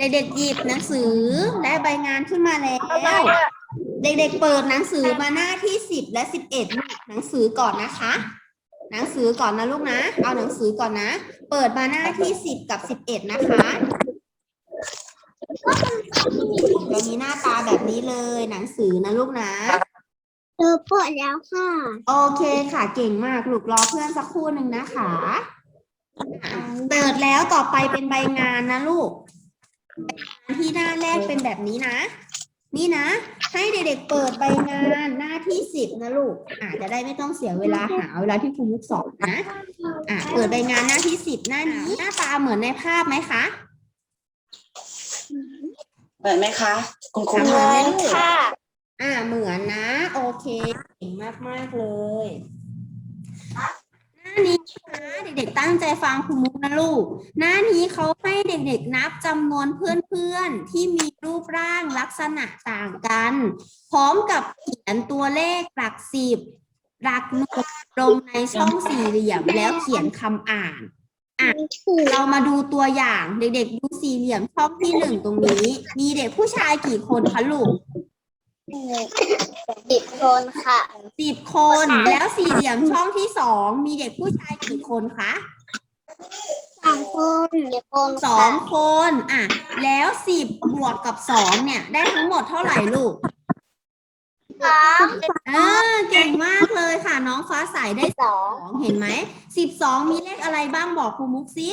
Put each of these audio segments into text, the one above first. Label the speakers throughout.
Speaker 1: เด็กๆหยิบหนังสือและใบงานขึ้นมาแล้ว เด็กๆเปิดหนังสือมาหน้าที่สิบและสิบเอ็ดหนังสือก่อนนะคะ หนังสือก่อนนะลูกนะ เอาหนังสือก่อนนะ เปิดมาหน้าที่สิบกับสิบเอ็ดนะคะจะมีหน้าตาแบบนี้เลยหนังสือนะลูกนะ
Speaker 2: เจอปวดแล้วค่ะโอ
Speaker 1: โอเคค่ะเก่งมากลูกรอเพื่อนสักครู่หนึ่งนะคะอะเปิดแล้วต่อไปเป็นใบงานนะลูกใบงาน ที่หน้าแรกเป็นแบบนี้นะ นี่นะ ให้เด็กๆเปิดใบงานหน้าที่สิบนะลูกอาจจะได้ไม่ต้องเสียเวลาหาเวลาที่ครูมุกสอนนะอะเปิดใบงานหน้าที่สิบหน้านี้หน้าตาเหมือนในภาพไหมคะ
Speaker 3: เหมือนไหมคะคุณครู
Speaker 1: เหมือนไหมลูก
Speaker 2: ค่ะ
Speaker 1: อ่าเหมือนนะ โอเคเก่งมากมากๆเลยห นี้นะเด็กๆตั้งใจฟังครูมุกนะลูก หน้านี้เขาให้เด็กๆนับจำนวนเพื่อนๆ ที่มีรูปร่างลักษณะต่างกัน พร้อมกับเขียนตัวเลขหลักสิบหลักหน่วยลงในช่องสี่เหลี่ยมแล้วเขียนคำอ่านเรามาดูตัวอย่างเด็กๆ ดูสี่เหลี่ยมช่องที่หนึ่งตรงนี้ มีเด็กผู้ชายกี่คนคะลูก
Speaker 2: สิบคนค่ะ
Speaker 1: สิบคน แล้วสี่เหลี่ยมช่องที่สองมีเด็กผู้ชายกี่คนคะ
Speaker 2: สองคนเด็กคน
Speaker 1: สองคน อะ แล้วสิบบวกกับสองเนี่ย ได้ทั้งหมดเท่าไหร่ลูก
Speaker 2: สาม
Speaker 1: เออเก่งมากเลยค่ะ น้องฟ้าใสได้
Speaker 2: สอ
Speaker 1: งเห็นไหมสิบสองมีเลขอะไรบ้างบอกครูมุกซิ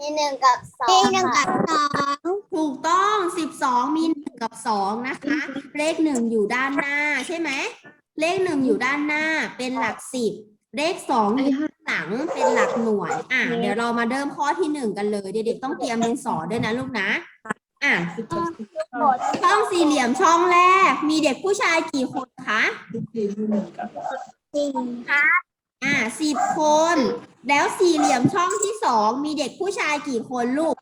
Speaker 2: มีหนึ่งกับสองมีหนึ่งกับสอง
Speaker 1: ถูกต้องสิบสองมีหน งกับสองนะคะ เลขหนึ่งอยู่ด้านหน้าใช่ไหม เลขหนึ่งอยู่ด้านหน้าเป็นหลักสิบ เลขสองอยู่ข้างหลังเป็นหลักหน่วย อะ เดี๋ยวเรามาเริ่มข้อที่หนึ่งกันเลย เด็กๆต้องเตรียมดินสอด้วยนะลูกนะ อะ ช่องสี่เหลี่ยมช่องแรก มีเด็กผู้ชายกี่คนคะ
Speaker 2: จริง
Speaker 1: อ่าสิบคน แล้วสี่เหลี่ยมช่องที่สองมีเด็กผู้ชายกี่คนลูก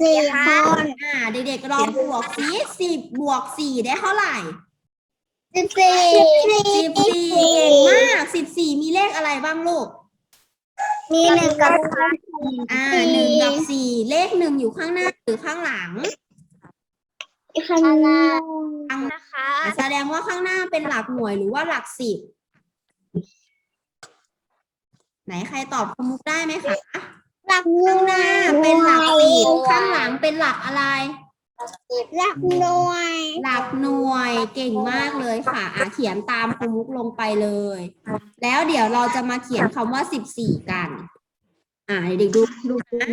Speaker 2: สี่คน
Speaker 1: อ่าเด็กๆลองบวกสิสิบบวกสี่ได้เท่าไหร่
Speaker 2: สิบสี่
Speaker 1: สิบสี่เก่งมากสิบสี่มีเลขอะไรบ้างลูก
Speaker 2: มีหนึ่งกับสอง
Speaker 1: อ่าหนึ่งกับสี่เลขหนึ่งอยู่ข้างหน้าหรือข้างหลัง
Speaker 2: ข้างหน้า
Speaker 1: ข้าง
Speaker 2: นะคะ
Speaker 1: แสดงว่าข้างหน้าเป็นหลักหน่วยหรือว่าหลักสิบไหนใครตอบคมุกได้ไหมคะ
Speaker 2: หลัก
Speaker 1: ข้างหน้าเป็นหลักสิบข้างหลังเป็นหลักอะไร
Speaker 2: หลักหน่วย
Speaker 1: หลักหน่วยเก่งมากเลยค่ะอะเขียนตามครูมุกลงไปเลย แล้วเดี๋ยวเราจะมาเขียนคำว่าสิบสี่กัน อ่าเด็กๆดูดูนะ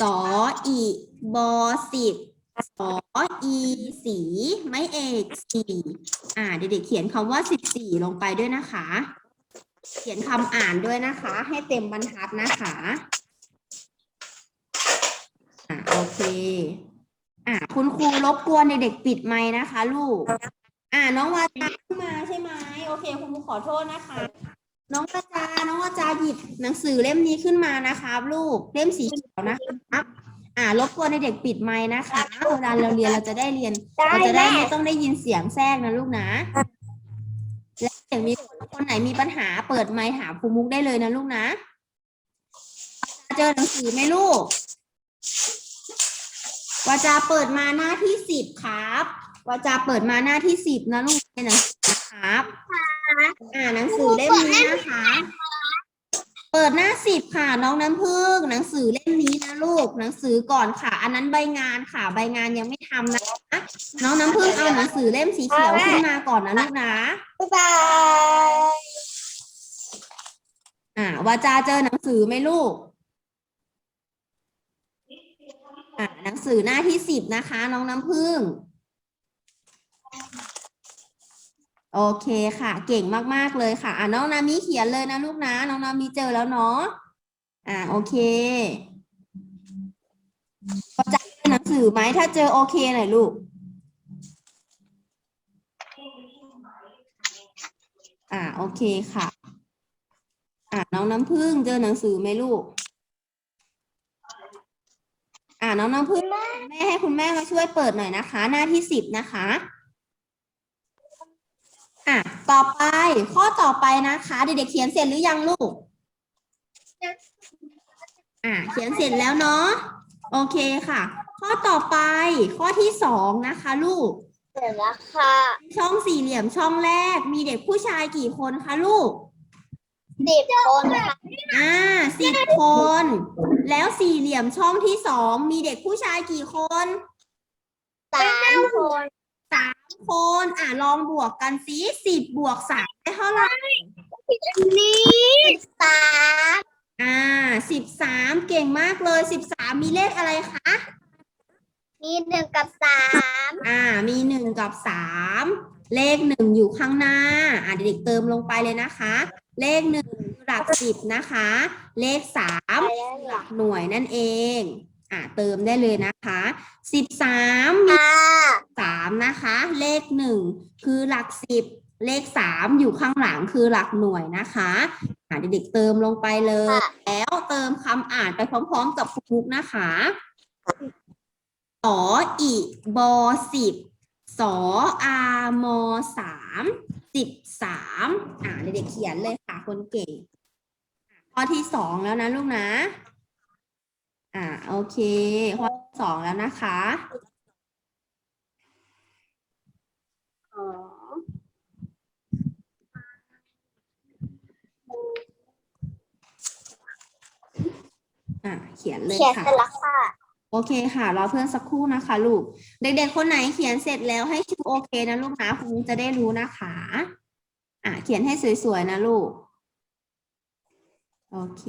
Speaker 1: สออีบอสิบสออีสีไม่เอกสี่อ่าเด็กๆเขียนคำว่าสิบสี่ลงไปด้วยนะคะ เขียนคำอ่านด้วยนะคะ ให้เต็มบรรทัดนะคะ อ่าโอเค อ่าคุณครูรบกวนเด็กๆปิดไมค์นะคะ ลูก อ่าน้องวาจาขึ้นมาใช่ไหมโอเค คุณครูขอโทษนะคะ น้องวาจาน้องวาจาหยิบหนังสือเล่มนี้ขึ้นมานะครับลูกเล่มสีเขียวนะครับ อ่ารบกวนเด็กๆปิดไมค์นะคะเวลาเราเรียนเราจะได้เรียนเราจะได้ไม่ต้องได้ยินเสียงแทรกนะลูกนะและเดี๋ยวมีคนไหนมีปัญหาเปิดไมค์ถามครูมุกได้เลยนะลูกนะเจอหนังสือไหมลูก วาจาเปิดมาหน้าที่สิบครับวาจาเปิดมาหน้าที่สิบนะลูกในหนังสือนะครับอ่าหนังสือเล่มนี้นะคะ เปิดหน้าสิบค่ะ น้องน้ำพึ่งหนังสือเล่มนี้นะลูกหนังสือก่อนค่ะ อันนั้นใบงานค่ะใบงานยังไม่ทำนะคะน้องน้ำพึ่งเอาหนังสือเล่มสีเขียวขึ้นมาก่อนนะลูกนะ
Speaker 2: บ๊ายบาย
Speaker 1: อ่าวาจาเจอหนังสือไหมลูก อ่าหนังสือหน้าที่สิบนะคะ น้องน้ำพึ่ง โอเคค่ะ เก่งมากๆเลยค่ะ อ่าน้องนามิเขียนเลยนะลูกนะ น้องนามิเจอแล้วเนาะอ่าโอเคพอใจหนังสือไหมถ้าเจอโอเคหน่อยลูกอ่าโอเคค่ะ อ่าน้องน้ำพึ่งเจอหนังสือไหมลูก อ่าน้องน้ำพึ่งแม่ให้คุณแม่มาช่วยเปิดหน่อยนะคะ หน้าที่สิบนะคะอะต่อไปข้อต่อไปนะคะเด็กๆเขียนเสร็จหรือยังลูกอะเขียนเสร็จแล้วเนาะโอเคค่ะ ข้อต่อไปข้อที่สองนะคะ ลูก
Speaker 2: เสร็จแล้วค่ะ
Speaker 1: ช่องสี่เหลี่ยมช่องแรกมีเด็กผู้ชายกี่คนคะลูก
Speaker 2: สิบคนค่ะ
Speaker 1: อ่าสิบคน แล้วสี่เหลี่ยมช่องที่สองมีเด็กผู้ชายกี่คน
Speaker 2: สามคน
Speaker 1: สามคนอ่าลองบวกกันสิสิบบวกสามได้เท่าไหร่
Speaker 2: นี่สาม
Speaker 1: อ่าสิบสามเก่งมากเลยสิบสามมีเลขอะไรคะ
Speaker 2: มีหนึ่งกับสาม
Speaker 1: อ่า มีหนึ่งกับสามเลขหนึ่งอยู่ข้างหน้า อ่าเด็กๆเติมลงไปเลยนะคะ เลขหนึ่งหลักสิบนะคะ เลขสาม
Speaker 2: ไปแล้วเหรอ
Speaker 1: หน่วยนั่นเอง อ่าเติมได้เลยนะคะสิบสามมี
Speaker 2: ค่ะ
Speaker 1: สามนะคะ เลขหนึ่งคือหลักสิบเลขสามอยู่ข้างหลังคือหลักหน่วยนะคะอ่าเด็กๆเติมลงไปเลย แล้วเติมคำอ่านไปพร้อม ๆ กับคุณมุกนะคะสออีบอสิบสออามอสาม สิบสามอ่าเด็กๆเขียนเลยค่ะ คนเก่งข้อที่สองแล้วนะลูกนะ อ่าโอเค ข้อสองแล้วนะคะ
Speaker 2: อ๋อ
Speaker 1: อ่าเขียนเลย
Speaker 2: เขียน
Speaker 1: ค่ะ
Speaker 2: เสร็จแล้วค่ะ
Speaker 1: โอเคค่ะ รอเพื่อนสักครู่นะคะลูก เด็กๆ คนไหนเขียนเสร็จแล้วให้ชูโอเคนะลูกนะคุณจะได้รู้นะคะ อะเขียนให้สวยๆนะลูก โอเค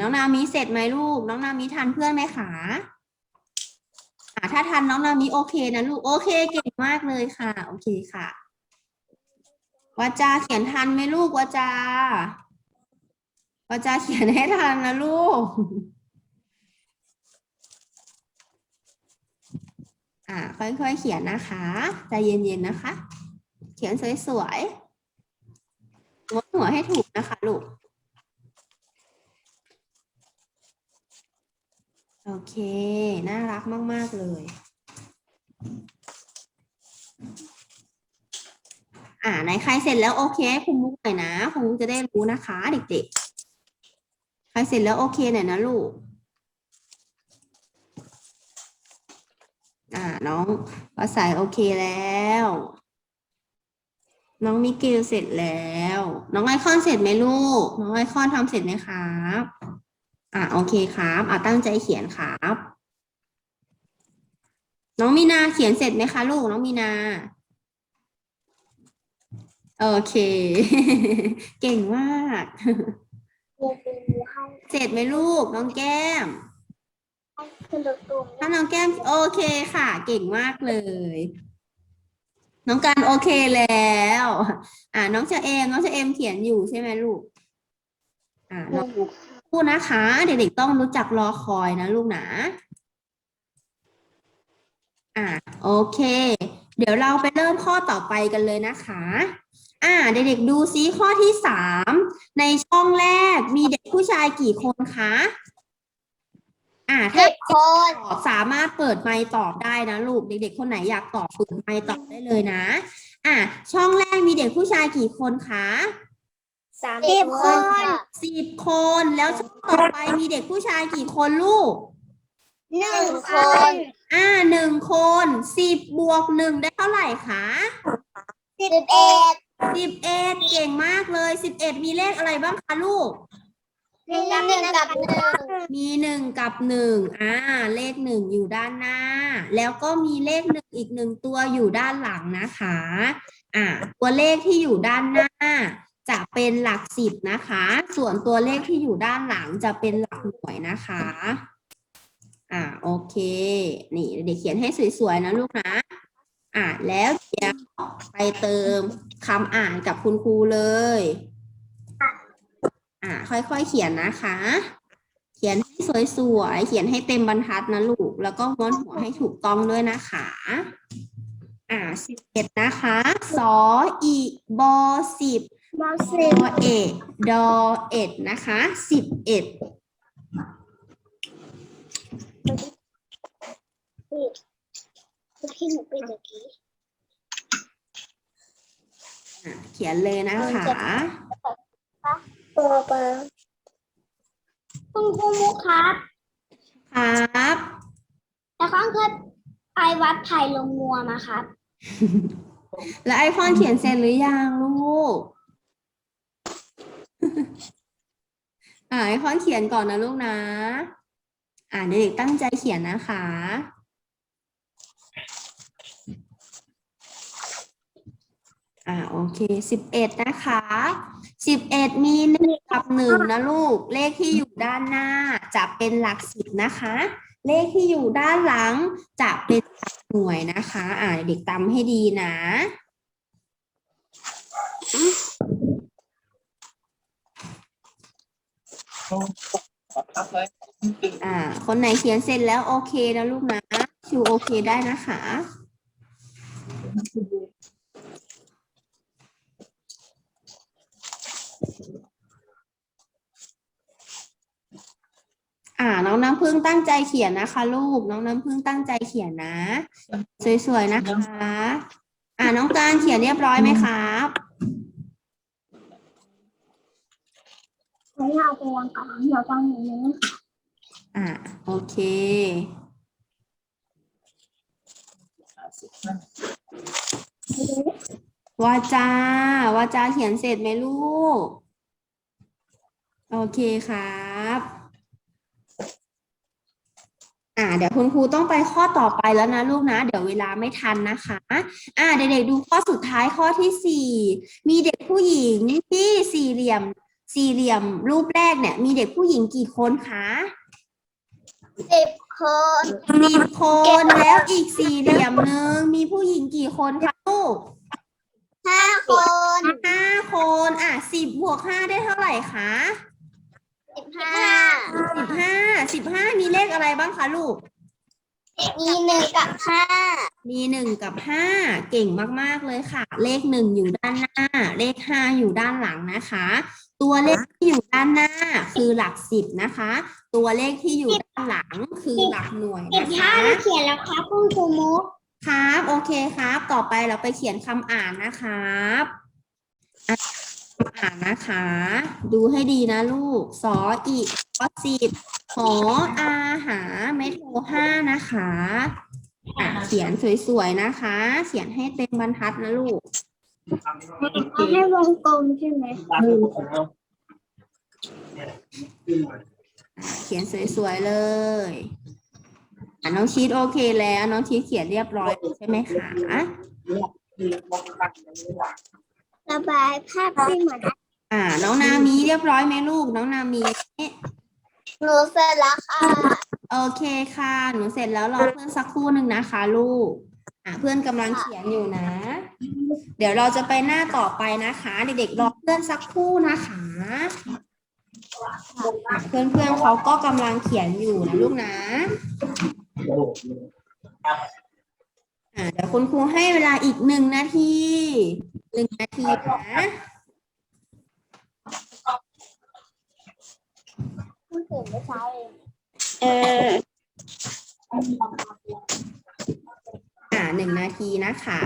Speaker 1: น้องนามีเสร็จไหมลูก น้องนามีทันเพื่อนไหมคะอะถ้าทันน้องนามีโอเคนะลูก โอเคเก่งมากเลยค่ะ โอเคค่ะวาจาเขียนทันไหมลูกวาจาวาจาเขียนให้ทันนะลูก อ่าค่อยๆเขียนนะคะใจเย็นๆนะคะ เขียนสวยๆงดหัวให้ถูกนะคะลูกโอเค น่ารักมาก ๆ เลย อ่าไหนใครเสร็จแล้วโอเคคุณมุกหน่อยนะคุณมุกจะได้รู้นะคะ เด็กๆ ใครเสร็จแล้วโอเคหน่อยนะลูก อ่าน้องภาษาโอเคแล้ว น้องมิเกลเสร็จแล้ว น้องไอคอนเสร็จไหมลูก น้องไอคอนทำเสร็จไหมครับอ่าโอเคครับอ่าตั้งใจเขียนครับ น้องมีนาเขียนเสร็จไหมคะลูกน้องมีนาโอเค เก่งมาก
Speaker 2: ครูครูให้
Speaker 1: เสร็จไหมลูกน้องแก้ม
Speaker 2: ให้ขึ้นรถตู้
Speaker 1: ถ้าน้องแก้มโอเคค่ะ เก่งมากเลย น้องการโอเคแล้ว อ่าน้องเชเอมน้องเชเอมเขียนอยู่ใช่ไหมลูก อ่าน้องพูดนะคะ เด็กๆต้องรู้จักรอคอยนะลูกนะอ่าโอเค เดี๋ยวเราไปเริ่มข้อต่อไปกันเลยนะคะ อ่า เด็กๆดูซิข้อที่สามในช่องแรกมีเด็กผู้ชายกี่คนคะ อ่าถ้า
Speaker 2: เจ็ดคน
Speaker 1: ตอบสามารถเปิดไมค์ตอบได้นะลูก เด็ก ๆ คนไหนอยากตอบเปิดไมค์ตอบได้เลยนะ อะช่องแรกมีเด็กผู้ชายกี่คนคะ
Speaker 2: สามสิบคน
Speaker 1: สิบคนแล้วช่องต่อไปมีเด็กผู้ชายกี่คนลูก
Speaker 2: หนึ่งคน
Speaker 1: อ่าหนึ่งคนสิบบวกหนึ่งได้เท่าไหร่คะ
Speaker 2: สิบเอ็ด
Speaker 1: สิบเอ็ดเก่งมากเลยสิบเอ็ดมีเลขอะไรบ้างคะลูก
Speaker 2: หนึ่งกับหนึ่งกับหนึ่ง
Speaker 1: มีหนึ่งกับหนึ่งอ่า เลขหนึ่งอยู่ด้านหน้า แล้วก็มีเลขหนึ่งอีกหนึ่งตัวอยู่ด้านหลังนะคะ อ่า ตัวเลขที่อยู่ด้านหน้า จะเป็นหลักสิบนะคะ ส่วนตัวเลขที่อยู่ด้านหลังจะเป็นหลักหน่วยนะคะ อ่า โอเค นี่เด็กเขียนให้สวยๆนะลูกนะอ่าแล้วเดี๋ยวไปเติมคำอ่านกับคุณครูเลย อ่าค่อยๆเขียนนะคะ เขียนให้สวยๆ เขียนให้เต็มบรรทัดนะลูก แล้วก็ม้วนหัวให้ถูกต้องด้วยนะคะ อ่าสิบเอ็ดนะคะสออีบอสิบ
Speaker 2: มอ
Speaker 1: ด
Speaker 2: สิบ
Speaker 1: อเอ็ดดอเอ็ดนะคะสิบเอ็ด
Speaker 2: ที่หนูไปเมื่อกี้
Speaker 1: อ่าเขียนเลยนะคะ
Speaker 2: ตัว เบอร์คุณครูมุกครับ
Speaker 1: ครับ
Speaker 2: แต่ข้างเคยไปวัดไผ่ลงงัวมาครับ
Speaker 1: แล้วไอคอนเขียนเสร็จหรือยังลูก อ่าไอคอนเขียนก่อนนะลูกนะ อ่าเด็กๆตั้งใจเขียนนะคะ อ่าโอเคสิบเอ็ดนะคะ สิบเอ็ดมีหนึ่งกับหนึ่งนะลูก เลขที่อยู่ด้านหน้าจะเป็นหลักสิบนะคะ เลขที่อยู่ด้านหลังจะเป็นหลักหน่วยนะคะ อ่าเด็กตำให้ดีนะ อ่า คนไหนเขียนเสร็จแล้วโอเคนะลูกนะชิวโอเคได้นะคะ อ่า น้องน้ำพึ่งตั้งใจเขียนนะคะ ลูก น้องน้ำพึ่งตั้งใจเขียนนะ สวยๆนะคะ อ่าน้องการเขียนเรียบร้อยไหมครับ
Speaker 2: ไม่เอาไปวางก่อนเดี๋ยวฟังหนูนึง
Speaker 1: อ่าโอเควาจาวาจาเขียนเสร็จไหมลูก โอเคครับ อ่าเดี๋ยวคุณครูต้องไปข้อต่อไปแล้วนะลูกนะ เดี๋ยวเวลาไม่ทันนะคะ อ่าเด็กๆดูข้อสุดท้ายข้อที่สี่มีเด็กผู้หญิงที่สี่เหลี่ยมสี่เหลี่ยมรูปแรกเนี่ย มีเด็กผู้หญิงกี่คนคะ
Speaker 2: สิบคน
Speaker 1: สิบคนแล้วอีกสี่เหลี่ยมหนึ่งมีผู้หญิงกี่คนคะลูก
Speaker 2: ห้าคน
Speaker 1: ห้าคน อะสิบบวกห้าได้เท่าไหร่คะ
Speaker 2: สิบ ห้า
Speaker 1: สิบห้าสิบห้ามีเลขอะไรบ้างคะลูก
Speaker 2: มีหนึ่งกับห้า
Speaker 1: มีหนึ่งกับห้าเก่งมากๆเลยค่ะ เลขหนึ่งอยู่ด้านหน้า เลขห้าอยู่ด้านหลังนะคะ ตัวเลขที่อยู่ด้านหน้าคือหลักสิบนะคะ ตัวเลขที่อยู่ด้านหลังคือหลักหน่วย
Speaker 2: สิบ
Speaker 1: นะ
Speaker 2: ห้า
Speaker 1: คะ
Speaker 2: เราเขียนแล้วครับคุณครูมุก
Speaker 1: ครับ โอเคครับ ต่อไปเราไปเขียนคำอ่านนะครับอะคำ อ่านนะคะ ดูให้ดีนะลูกสออีกอสิบหออาหาไม่โทรห้านะคะอะเขียนสวยๆนะคะ เขียนให้เต็มบรรทัดนะลูก
Speaker 2: ให้วงกลมใช่ไหม
Speaker 1: อะเขียนสวยๆเลยอะน้องชีตโอเคแล้ว น้องชีตเขียนเรียบร้อยใช่ไหมคะ
Speaker 2: ระบายภาพที่เหมือน
Speaker 1: อ่า น้องนามีเรียบร้อยไหมลูก น้องนามี
Speaker 2: หนูเสร็จแล้วค่ะ
Speaker 1: โอเคค่ะ หนูเสร็จแล้วรอเพื่อนสักครู่หนึ่งนะคะ ลูก อะเพื่อนกำลังเขียนอยู่นะ เดี๋ยวเราจะไปหน้าต่อไปนะคะ เด็กๆรอเพื่อนสักครู่นะคะอะเพื่อนๆเขาก็กำลังเขียนอยู่นะลูกนะอะ เดี๋ยวคุณครูให้เวลาอีกหนึ่งนาทีหนึ่งนาทีนะ
Speaker 2: เพิ่งเขียนเมื่อเช้าเอง
Speaker 3: เออ
Speaker 1: อ่าหนึ่งนาทีนะคะ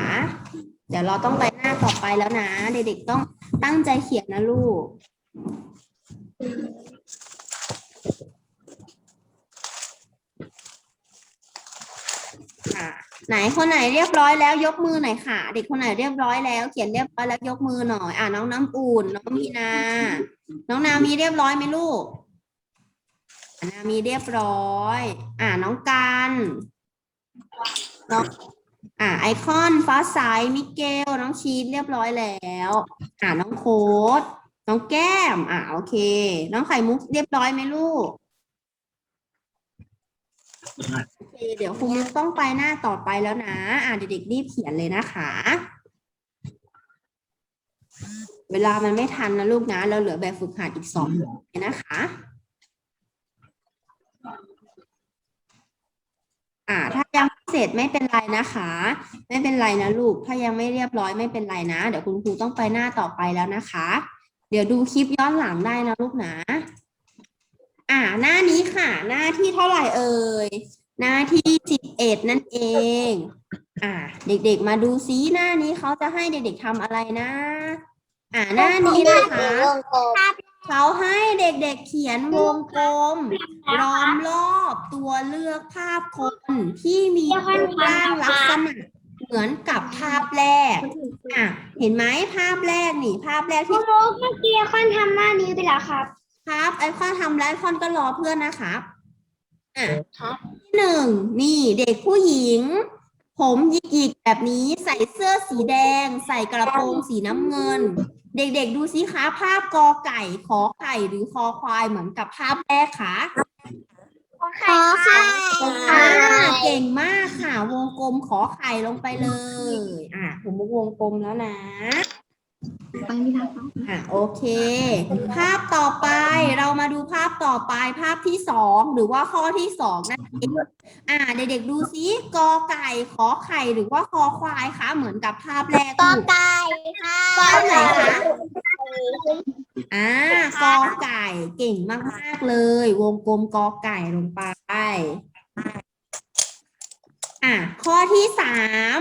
Speaker 1: เดี๋ยวเราต้องไปหน้าต่อไปแล้วนะ เด็กๆต้องตั้งใจเขียนนะลูกค่ะ ไหนคนไหนเรียบร้อยแล้วยกมือหน่อยค่ะ เด็กคนไหนเรียบร้อยแล้ว เขียนเรียบร้อยแล้วยกมือหน่อย อ่าน้องน้ำอุ่นน้องมีนา น้องนามีเรียบร้อยไหมลูกนามีเรียบร้อย อ่าน้องกันน้องอ่าไอคอนฟ้าใสมิเกล น้องชีสเรียบร้อยแล้ว อ่าน้องโค้ดน้องแก้ม อ่าโอเค น้องไข่มุกเรียบร้อยไหมลูก โอเคเดี๋ยวครูมุกต้องไปหน้าต่อไปแล้วนะ อ่าเด็กๆรีบเขียนเลยนะคะ เวลามันไม่ทันนะลูกนะ เราเหลือแบบฝึกหัดอีกสองแบบนะคะ อ่า ถ้ายังเสร็จไม่เป็นไรนะคะ ไม่เป็นไรนะลูก ถ้ายังไม่เรียบร้อยไม่เป็นไรนะ เดี๋ยวคุณครูต้องไปหน้าต่อไปแล้วนะคะ เดี๋ยวดูคลิปย้อนหลังได้นะลูกนะ หน้านี้ค่ะ หน้าที่เท่าไหร่เอ่ย หน้าที่สิบเอ็ดนั่นเอง อ่า เด็กๆ มาดูซิหน้านี้เขาจะให้เด็กๆทำอะไรนะ อ่าหน้านี้นะคะเขาให้เด็กๆเขียนวงกลมล้อมรอบตัวเลือกภาพคนที่มีรูปร่างลักษณะเหมือนกับภาพแรก อะ เห็นไหมภาพแรกนี่ ภาพแรกที่
Speaker 2: เมื่อกี้ค่อนทำหน้านี้ไปแล้วครับ
Speaker 1: ครับ ไอคอนทำแล้วไอคอนก็รอเพื่อนนะครับอะ
Speaker 2: ครับ
Speaker 1: ที่หนึ่งนี่เด็กผู้หญิง ผมหยิกๆแบบนี้ใส่เสื้อสีแดง ใส่กระโปรงสีน้ำเงิน เด็กๆดูสิคะภาพกอไก่ขอไก่หรือคอควายเหมือนกับภาพแรกคะ
Speaker 2: ขอค่ะ
Speaker 1: อ่าเก่งมากค่ะ วงกลมขอไข่ลงไปเลย อะผมวงกลมแล้วนะ
Speaker 2: ไปไม่ได้ครับ
Speaker 1: อะโอเค ภาพต่อไปเรามาดูภาพต่อไปภาพที่สองหรือว่าข้อที่สองนั่นเองอ่าเด็กๆดูซิกอไก่ขอไข่หรือว่าคอควายคะเหมือนกับภาพแรก
Speaker 2: กอ
Speaker 1: ลูก
Speaker 2: ไก่ค่ะ
Speaker 1: ภาพไหนคะอ่ากอไก่เก่งมากๆเลย วงกลมกอไก่ลงไปอะข้อที่สาม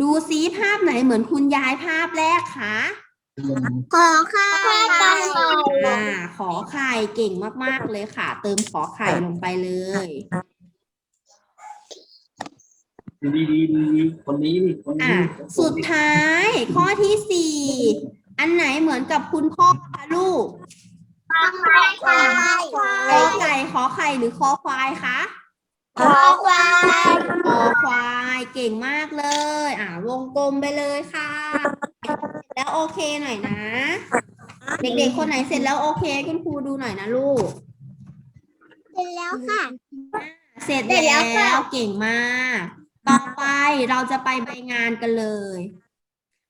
Speaker 1: ดูซิภาพไหนเหมือนคุณยายภาพแรกคะ
Speaker 2: ขอค่ะ
Speaker 1: อ่าขอไข่เก่งมาก ๆ เลยค่ะ เติมขอไข่ลงไปเลย
Speaker 4: ดีดีดีดีคนนี้นี่คน
Speaker 1: อะ
Speaker 4: นี้
Speaker 1: สุดท้าย ข้อที่สี่ อันไหนเหมือนกับคุณพ่อคะลูก
Speaker 2: ขอไข่ค่ะ
Speaker 1: กอไก่ขอไข่หรือคอควายคะ
Speaker 2: ขอควาย
Speaker 1: คอควายเก่งมากเลย อ่าวงกลมไปเลยค่ะ แล้วโอเคหน่อยนะ เด็กๆคนไหนเสร็จแล้วโอเค คุณครูดูหน่อยนะลูก
Speaker 2: เสร็จแล้วค่ะ
Speaker 1: เสร็จ
Speaker 2: แล้
Speaker 1: ว
Speaker 2: ค่ะ
Speaker 1: วเก่งมาก ต่อไปเราจะไปใบงานกันเลย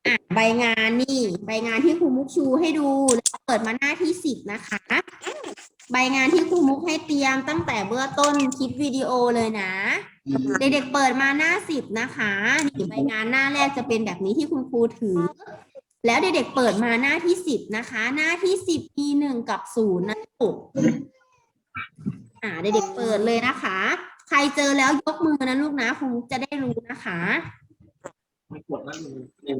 Speaker 1: อะใบงานนี่ ใบงานที่ครูมุกชูให้ดูแล้วเปิดมาหน้าที่สิบนะคะ ใบงานที่ครูมุกให้เตรียมตั้งแต่เบื้องต้นคลิปวิดีโอเลยนะ เด็กๆเปิดมาหน้าสิบนะคะนี่ใบงานหน้าแรกจะเป็นแบบนี้ที่คุณครูถือ แล้วเด็กๆเปิดมาหน้าที่สิบนะคะ หน้าที่สิบมีหนึ่งกับศูนย์นะลูกอ่าเด็กๆเปิดเลยนะคะ ใครเจอแล้วยกมือนะลูกนะครูมุกจะได้รู้นะคะ
Speaker 4: ไม่กดนั่นหนึ่ง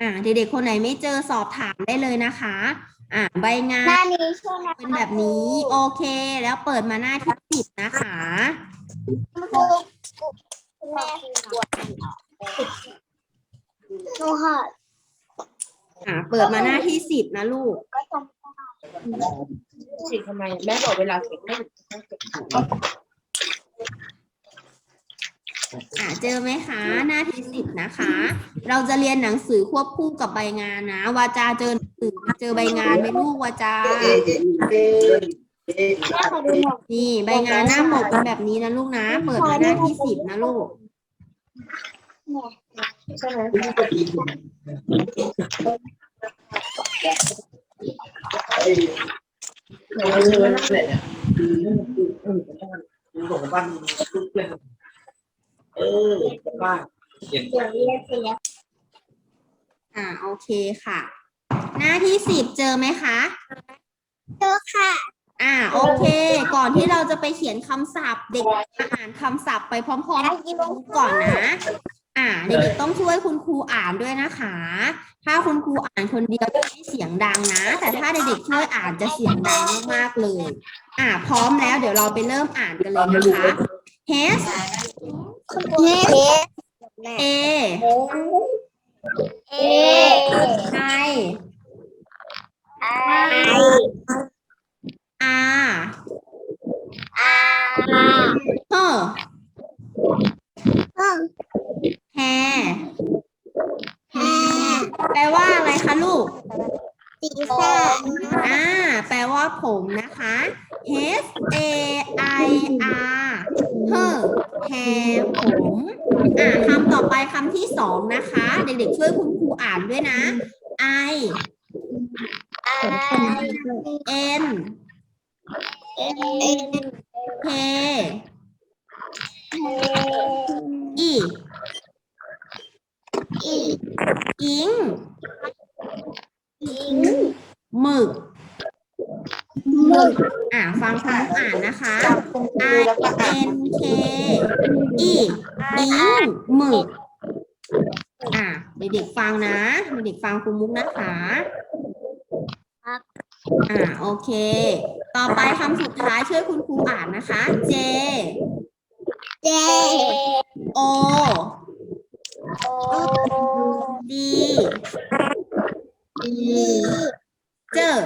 Speaker 1: อ่าเด็กๆคนไหนไม่เจอสอบถามได้เลยนะคะ อ่าใบงา
Speaker 2: หน้านนี้ใช่ไหม
Speaker 1: เป็นแบบนี้โอเค แล้วเปิดมาหน้าที่สิบนะคะ
Speaker 2: คุณครูคุณแม่ปวดหนูค่ะ
Speaker 1: อ่าเปิดมาหน้าที่สิบนะลูก
Speaker 2: ก็ต้อง
Speaker 3: สิทำไมแม่บอกเวลาเสร็จแม่
Speaker 1: อ่าเจอไหมคะ หน้าที่สิบนะคะ เราจะเรียนหนังสือควบคู่กับใบงานนะวาจาเจอหนังสือเจอใบงานไหมลูกวาจา
Speaker 2: แม่ขอดูหน่อย
Speaker 1: นี่ใบงานหน้าหมกเป็นแบบนี้นะลูกนะ เปิดมาหน้าที่สิบนะลูก
Speaker 3: ใช่ไหม
Speaker 4: เออนั่นแหละคือนั่นคือเออคือส่งบ้านลูกเพื่อนเออบ้านเขียน
Speaker 2: เดี๋ยวเรียนเสร็จแล้ว
Speaker 1: อ่าโอเคค่ะ หน้าที่สิบเจอไหมคะ
Speaker 2: เจอค่ะ
Speaker 1: อ่าโอเค ก่อนที่เราจะไปเขียนคำศัพท์ เด็กมาอ่านคำศัพท์ไปพร้อมๆกันก่อนนะ อ่าเด็กๆต้องช่วยคุณครูอ่านด้วยนะคะ ถ้าคุณครูอ่านคนเดียวจะไม่เสียงดังนะ แต่ถ้าเด็กๆช่วยอ่านจะเสียงดังมากๆเลย อ่าพร้อมแล้วเดี๋ยวเราไปเริ่มอ่านกันเลยนะคะ H
Speaker 2: คุณครูเอ
Speaker 1: A
Speaker 2: เอ
Speaker 1: I
Speaker 2: ไอ
Speaker 1: R
Speaker 2: อา
Speaker 1: Her
Speaker 2: ห้อง
Speaker 1: Hair
Speaker 2: แอ
Speaker 1: แปลว่าอะไรคะลูก
Speaker 2: สีฟ้า
Speaker 1: อ่า แปลว่าผมนะคะ H A I R her hair ผมอ่าคำต่อไปคำที่สองนะคะ เด็กๆช่วยคุณครูอ่านด้วยนะ I
Speaker 2: ไอ
Speaker 1: N
Speaker 2: เอ็น
Speaker 1: K
Speaker 2: เอ
Speaker 1: E
Speaker 2: อิ
Speaker 1: ง
Speaker 2: อิง
Speaker 1: หมึก
Speaker 2: หมึก
Speaker 1: อ่าฟังคำอ่านนะคะ I N K E อิงหมึกอ่าเด็กๆฟังนะเด็กๆฟังครูมุกนะคะอ่าโอเค ต่อไปคำสุดท้ายช่วยคุณครูอ่านนะคะ J
Speaker 2: เจ
Speaker 1: O
Speaker 2: โอ
Speaker 1: D
Speaker 2: ดี
Speaker 1: เจอ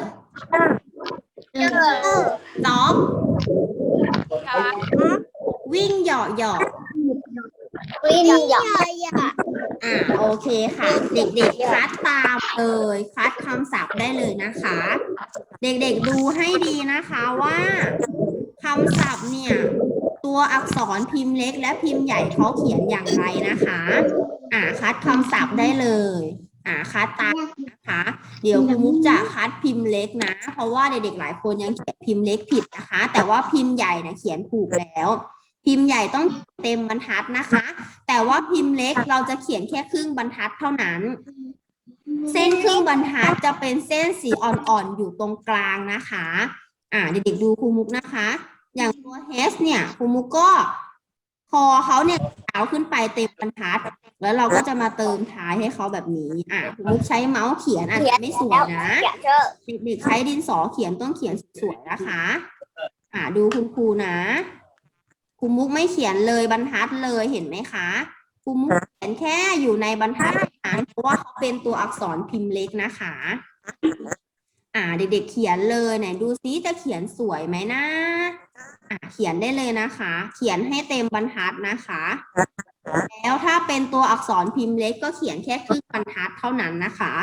Speaker 2: เจอ
Speaker 1: สองวิ่งเหยาะเหยาะ
Speaker 2: วินหยอก
Speaker 1: อ่าโอเคค่ะ เด็กๆคัดตามเลยคัดคำศัพท์ได้เลยนะคะ เด็กๆดูให้ดีนะคะว่าคำศัพท์เนี่ย ตัวอักษรพิมพ์เล็กและพิมพ์ใหญ่เขาเขียนอย่างไรนะคะ อ่าคัดคำศัพท์ได้เลย อ่าคัดตาม นะคะเดี๋ยวคุณมุกจะคัดพิมพ์เล็กนะ เพราะว่าเด็กๆหลายคนยังเขียนพิมพ์เล็กผิดนะคะ แต่ว่าพิมพ์ใหญ่นะเขียนถูกแล้ว พิมพ์ใหญ่ต้องเต็มบรรทัดนะคะ แต่ว่าพิมพ์เล็กเราจะเขียนแค่ครึ่งบรรทัดเท่านั้น เส้นครึ่งบรรทัดจะเป็นเส้นสีอ่อนๆอยู่ตรงกลางนะคะ อ่าเด็กๆดูครูมุกนะคะ อย่างตัว H เนี่ยครูมุกก็คอเขาเนี่ยยาวขึ้นไปเต็มบรรทัด แล้วเราก็จะมาเติมท้ายให้เขาแบบนี้ อ่าครูมุกใช้เมาส์เขียนอาจจะไม่สวยนะ
Speaker 2: อยากเจอ
Speaker 1: เด็กๆใช้ดินสอเขียนต้องเขียนสวยๆนะคะ อ่าดูคุณครูนะครูมุกไม่เขียนเลยบรรทัดเลยเห็นไหมคะครูมุกเขียนแค่อยู่ในบรรทัดเท่านั้นเพราะว่าเขาเป็นตัวอักษรพิมพ์เล็กนะคะ อ่าเด็กๆเขียนเลยไหนดูซิจะเขียนสวยไหมนะ อ่าเขียนได้เลยนะคะ เขียนให้เต็มบรรทัดนะคะ แล้วถ้าเป็นตัวอักษรพิมพ์เล็กก็เขียนแค่ครึ่งบรรทัดเท่านั้นนะคะ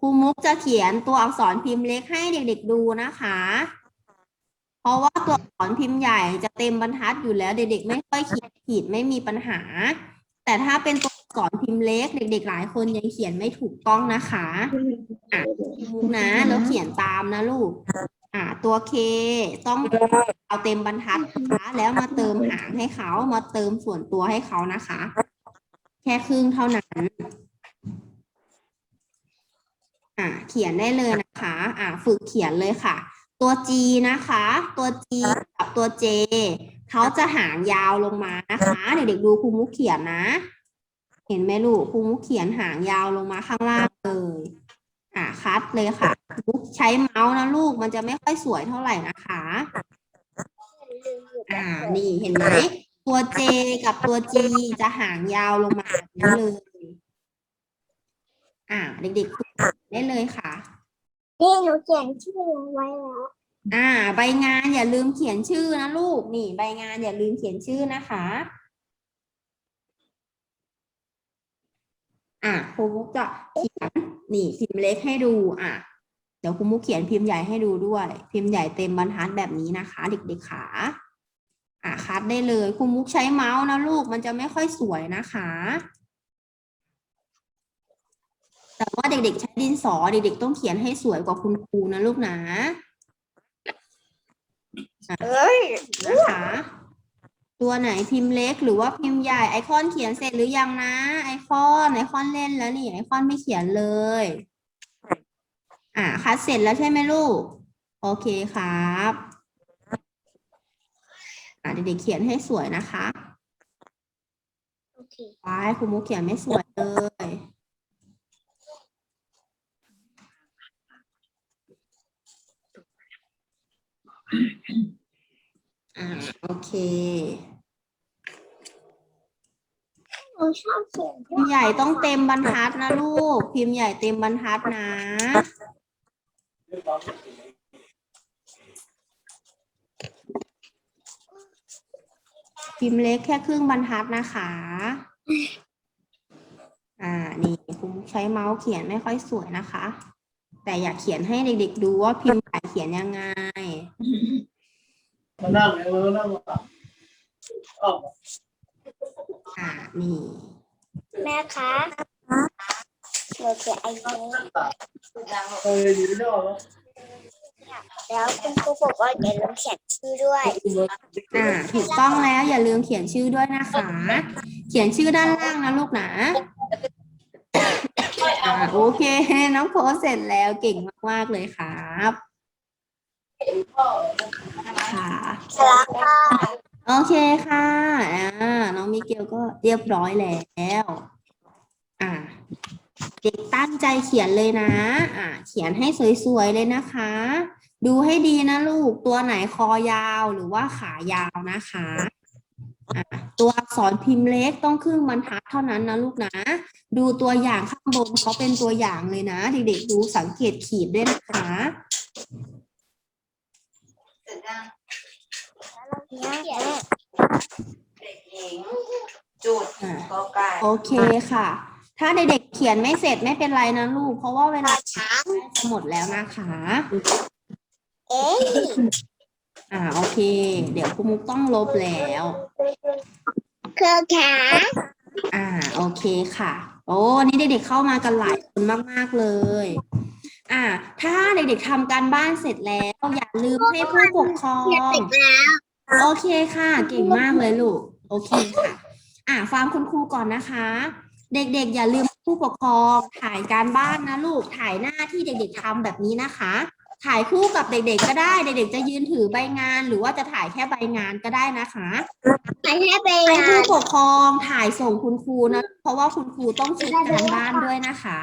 Speaker 1: ครูมุกจะเขียนตัวอักษรพิมพ์เล็กให้เด็กๆดูนะคะ เพราะว่าตัวอักษรพิมพ์ใหญ่จะเต็มบรรทัดอยู่แล้ว เด็กๆไม่ค่อยเขียนผิดไม่มีปัญหา แต่ถ้าเป็นตัวอักษรพิมพ์เล็ก เด็ก ๆ หลายคนยังเขียนไม่ถูกต้องนะคะอะครูมุกนะแล้วเขียนตามนะลูก อ่าตัวเคต้องเอาเต็มบรรทัดนะคะแล้วมาเติมหางให้เขามาเติมส่วนตัวให้เขานะคะ แค่ครึ่งเท่านั้น อ่าเขียนได้เลยนะคะ อ่าฝึกเขียนเลยค่ะ ตัว G นะคะ ตัว G กับตัว J เขาจะหางยาวลงมานะคะเด็กๆดูครูมุกเขียนนะ เห็นไหมลูกครูมุกเขียนหางยาวลงมาข้างล่างเลย อ่าคัดเลยค่ะมุกใช้เมาส์นะลูกมันจะไม่ค่อยสวยเท่าไหร่นะคะอ่านี่เห็นไหมตัว J กับตัว G จะหางยาวลงมาแบบนี้เลย อ่า เด็กๆฝึกได้เลยค่ะ
Speaker 2: นี่หนูเขียนชื่อไว้แล้ว
Speaker 1: อ่า ใบงานอย่าลืมเขียนชื่อนะลูก นี่ ใบงานอย่าลืมเขียนชื่อนะคะ อะครูมุกจะเขียนนี่พิมพ์เล็กให้ดูอะเดี๋ยวครูมุกเขียนพิมพ์ใหญ่ให้ดูด้วย พิมพ์ใหญ่เต็มบรรทัดแบบนี้นะคะ เด็กๆขาอะคัดได้เลยครูมุกใช้เมาส์นะลูกมันจะไม่ค่อยสวยนะคะ แต่ว่าเด็กๆใช้ดินสอเด็กๆต้องเขียนให้สวยกว่าคุณครูนะลูกนะ
Speaker 2: เอ้ย
Speaker 1: นะคะ ตัวไหนพิมพ์เล็กหรือว่าพิมพ์ใหญ่ไอคอนเขียนเสร็จหรือยังนะ ไอคอนไอคอนเล่นแล้วนี่ไอคอนไม่เขียนเลย อ่าคัดเสร็จแล้วใช่ไหมลูก โอเคครับอ่าเด็กๆเขียนให้สวยนะคะ
Speaker 2: โอเค
Speaker 1: ว้ายครูมุกเขียนไม่สวยเลยอ่าโอเค
Speaker 2: หนูชอบเขียน
Speaker 1: พิมพ์ใหญ่ต้องเต็มบรรทัดนะลูก พิมพ์ใหญ่เต็มบรรทัดนะ พิมพ์เล็กแค่ครึ่งบรรทัดนะคะ อ่า นี่คุณใช้เมาส์เขียนไม่ค่อยสวยนะคะ แต่อยากเขียนให้เด็กๆดูว่าพิมพ์ใหญ่เขียนยังไง
Speaker 4: มานั่งเลยมานั่งมาออก
Speaker 1: อ่านี่
Speaker 2: แม่คะหนูเขียนไอ้นี้
Speaker 4: เอออยู่ไม่ออกแล้ว
Speaker 2: แล้วคุณครูบอกว่าอย่าลืมเขียนชื่อด้วย
Speaker 1: อ่า ถูกต้องแล้วอย่าลืมเขียนชื่อด้วยนะคะ เขียนชื่อด้านล่างนะลูกนะอ่าโอเค น้องโพสเสร็จแล้วเก่งมาก ๆ เลยครับ ค่ะ
Speaker 2: ครับค่ะ
Speaker 1: โอเคค่ะอ่าน้องมิเกลก็เรียบร้อยแล้ว อ่าเด็กตั้งใจเขียนเลยนะ อ่าเขียนให้สวยๆเลยนะคะ ดูให้ดีนะลูก ตัวไหนคอยาวหรือว่าขายาวนะคะะตัวอักษรพิมพ์เล็กต้องครึ่งบรรทัดเท่านั้นนะลูกนะ ดูตัวอย่างข้างบนเขาเป็นตัวอย่างเลยนะ เด็กๆดูสังเกตขีดด้วยนะคะ
Speaker 3: จุด
Speaker 1: อะ
Speaker 3: ก็ไก่
Speaker 1: โอเคค่ะ ถ้าเด็กๆเขียนไม่เสร็จไม่เป็นไรนะลูก เพราะว่าเวลาใกล้จะหมดแล้วนะคะ
Speaker 2: เอ๊ะ
Speaker 1: อ่าโอเค เดี๋ยวครูมุกต้องลบแล้ว
Speaker 2: เครือขา
Speaker 1: อ่าโอเคค่ะ โอ้นี่เด็กๆเข้ามากันหลายคนมากๆเลย อ่า ถ้าเด็กๆทำการบ้านเสร็จแล้ว อย่าลืมให้ผู้ปกครอง
Speaker 2: เขียนเสร็จแล้ว
Speaker 1: โอเคค่ะ เก่งมากเลยลูก โอเคค่ะ อ่าฟังคุณครูก่อนนะคะ เด็กๆ อย่าลืมผู้ปกครองถ่ายการบ้านนะลูก ถ่ายหน้าที่เด็ก ๆทำแบบนี้นะคะ ถ่ายคู่กับเด็กๆก็ได้ เด็กๆ จะยืนถือใบงาน หรือว่าจะถ่ายแค่ใบงานก็ได้นะคะ
Speaker 2: ไปให้ไป
Speaker 1: ให้
Speaker 2: งา
Speaker 1: ผู้
Speaker 2: น
Speaker 1: ปกครองถ่ายส่งคุณครูนะ เพราะว่าคุณครูต้องเช็คการบ้านด้วยนะคะ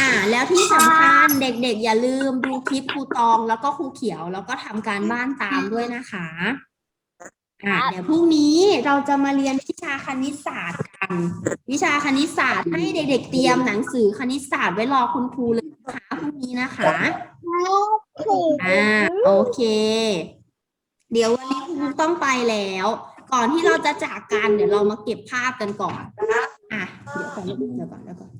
Speaker 1: อ่าแล้วที่สำคัญเด็กๆ อย่าลืมดูคลิปครูตองแล้วก็ครูเขียว แล้วก็ทำการบ้านตามด้วยนะคะอ่าเดี๋ยวพรุ่งนี้เราจะมาเรียนวิชาคณิตศาสตร์กัน วิชาคณิตศาสตร์ให้เด็กๆ เตรียมหนังสือคณิตศาสตร์ไว้รอคุณครูเลยนะคะพรุ่งนี้นะคะอ่าโอเค เดี๋ยววันนี้คุณมุกต้องไปแล้ว ก่อนที่เราจะจากกันเดี๋ยวเรามาเก็บภาพกันก่อนอะเดี๋ยวก่อนเดี๋ยวก่อนเดี๋ยวก่อน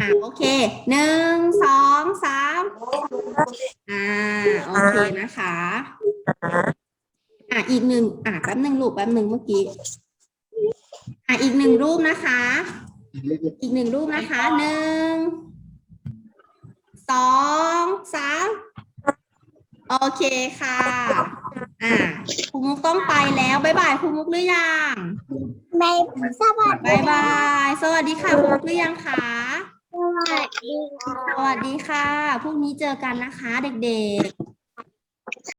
Speaker 1: อะโอเคหนึ่งสองสามอ่าโอเคนะคะอะอีกหนึ่งอะแป๊บหนึ่งลูกแป๊บหนึ่งเมื่อกี้อะอีกหนึ่งรูปนะคะ อีกหนึ่งรูปนะคะหนึ่งสองสามโอเคค่ะ อ่าครูมุกต้องไปแล้วบ๊ายบายครูมุกหรือยัง
Speaker 2: ไม่สวัส
Speaker 1: บายบาย สวัสดีค่ะครูมุกหรือยังคะ
Speaker 2: ดีค่ะ
Speaker 1: สวัสดีค่ะ พรุ่งนี้เจอกันนะคะเด็กๆ